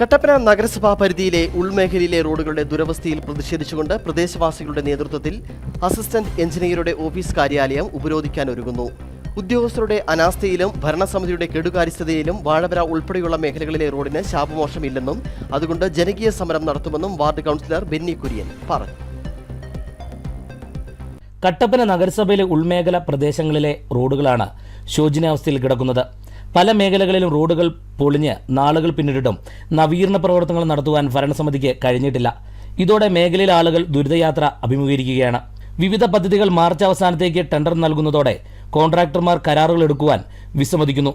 കട്ടപ്പന നഗരസഭാ പരിധിയിലെ ഉൾമേഖലയിലെ റോഡുകളുടെ ദുരവസ്ഥയിൽ പ്രതിഷേധിച്ചുകൊണ്ട് പ്രദേശവാസികളുടെ നേതൃത്വത്തിൽ അസിസ്റ്റന്റ് എഞ്ചിനീയറുടെ ഓഫീസ് കാര്യാലയം ഉപരോധിക്കാനൊരുങ്ങുന്നു ഉദ്യോഗസ്ഥരുടെ അനാസ്ഥയിലും ഭരണസമിതിയുടെ കെടുകാര്യസ്ഥതയിലും വാഴവര ഉൾപ്പെടെയുള്ള മേഖലകളിലെ റോഡിന് ശാപമോശമില്ലെന്നും അതുകൊണ്ട് ജനകീയ സമരം നടത്തുമെന്നും വാർഡ് കൗൺസിലർ ബെന്നി കുര്യൻ പറഞ്ഞു. കട്ടപ്പന നഗരസഭയിലെ ഉൾമേഖല പ്രദേശങ്ങളിലെ റോഡുകളാണ് ശോചനീയാവസ്ഥയിൽ കിടക്കുന്നത്. പല മേഖലകളിലും റോഡുകൾ പൊളിഞ്ഞ് നാളുകൾ പിന്നിട്ടിട്ടും നവീകരണ പ്രവർത്തനങ്ങൾ നടത്തുവാൻ ഭരണസമിതിക്ക് കഴിഞ്ഞിട്ടില്ല. ഇതോടെ മേഖലയിലെ ആളുകൾ ദുരിതയാത്ര അഭിമുഖീകരിക്കുകയാണ്. വിവിധ പദ്ധതികൾ മാർച്ച് അവസാനത്തേക്ക് ടെൻഡർ നൽകുന്നതോടെ കോൺട്രാക്ടർമാർ കരാറുകൾ എടുക്കുവാൻ വിസമ്മതിക്കുന്നു.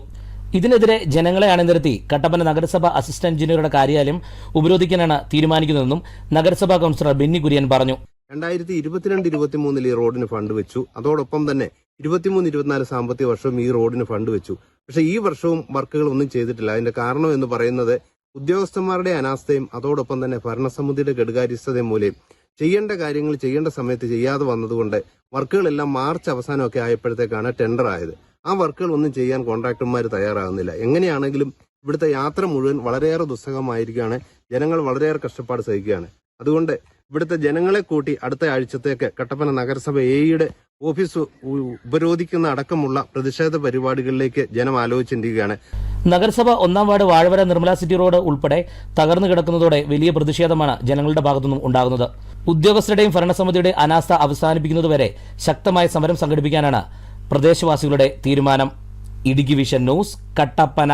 ഇതിനെതിരെ ജനങ്ങളെ അണിനിരത്തി കട്ടപ്പന നഗരസഭ അസിസ്റ്റന്റ് എഞ്ചിനീയറുടെ കാര്യാലയം ഉപരോധിക്കാനാണ് തീരുമാനിക്കുന്നതെന്നും നഗരസഭാ കൗൺസിലർ ബെന്നി കുര്യൻ പറഞ്ഞു. രണ്ടായിരത്തി ഇരുപത്തിരണ്ട് ഇരുപത്തിമൂന്നിൽ ഈ റോഡിന് ഫണ്ട് വെച്ചു. അതോടൊപ്പം തന്നെ ഇരുപത്തിമൂന്ന് ഇരുപത്തിനാല് സാമ്പത്തിക വർഷം ഈ റോഡിന് ഫണ്ട് വെച്ചു. പക്ഷെ ഈ വർഷവും വർക്കുകൾ ഒന്നും ചെയ്തിട്ടില്ല. അതിന്റെ കാരണം എന്ന് പറയുന്നത് ഉദ്യോഗസ്ഥന്മാരുടെ അനാസ്ഥയും അതോടൊപ്പം തന്നെ ഭരണസമിതിയുടെ കെടുകാര്യസ്ഥതയും മൂലം ചെയ്യേണ്ട കാര്യങ്ങൾ ചെയ്യേണ്ട സമയത്ത് ചെയ്യാതെ വന്നതുകൊണ്ട് വർക്കുകളെല്ലാം മാർച്ച് അവസാനമൊക്കെ ആയപ്പോഴത്തേക്കാണ് ടെൻഡർ ആയത്. ആ വർക്കുകൾ ഒന്നും ചെയ്യാൻ കോൺട്രാക്ടർമാർ തയ്യാറാകുന്നില്ല. എങ്ങനെയാണെങ്കിലും ഇവിടുത്തെ യാത്ര മുഴുവൻ വളരെയേറെ ദുസ്സഹമായിരിക്കുകയാണ്. ജനങ്ങൾ വളരെയേറെ കഷ്ടപ്പാട് സഹിക്കുകയാണ്. അതുകൊണ്ട് ഇവിടുത്തെ ജനങ്ങളെ കൂട്ടി അടുത്ത ആഴ്ചത്തേക്ക് കട്ടപ്പന നഗരസഭ എയുടെ ഓഫീസ് ഉപരോധിക്കുന്ന അടക്കമുള്ള പ്രതിഷേധ പരിപാടികളിലേക്ക് ജനം ആലോചിച്ചിരിക്കുകയാണ്. നഗരസഭ ഒന്നാം ward Vazhavara Nirmala city road ഉൾപ്പെടെ തകർന്നു കിടക്കുന്നതോടെ വലിയ പ്രതിഷേധമാണ് ജനങ്ങളുടെ ഭാഗത്തുനിന്നും ഉണ്ടാകുന്നത്. ഉദ്യോഗസ്ഥരുടെയും ഭരണസമിതിയുടെ അനാസ്ഥ അവസാനിപ്പിക്കുന്നതുവരെ ശക്തമായ സമരം സംഘടിപ്പിക്കാനാണ് പ്രദേശവാസികളുടെ തീരുമാനം. Idukki vision news Kattappana.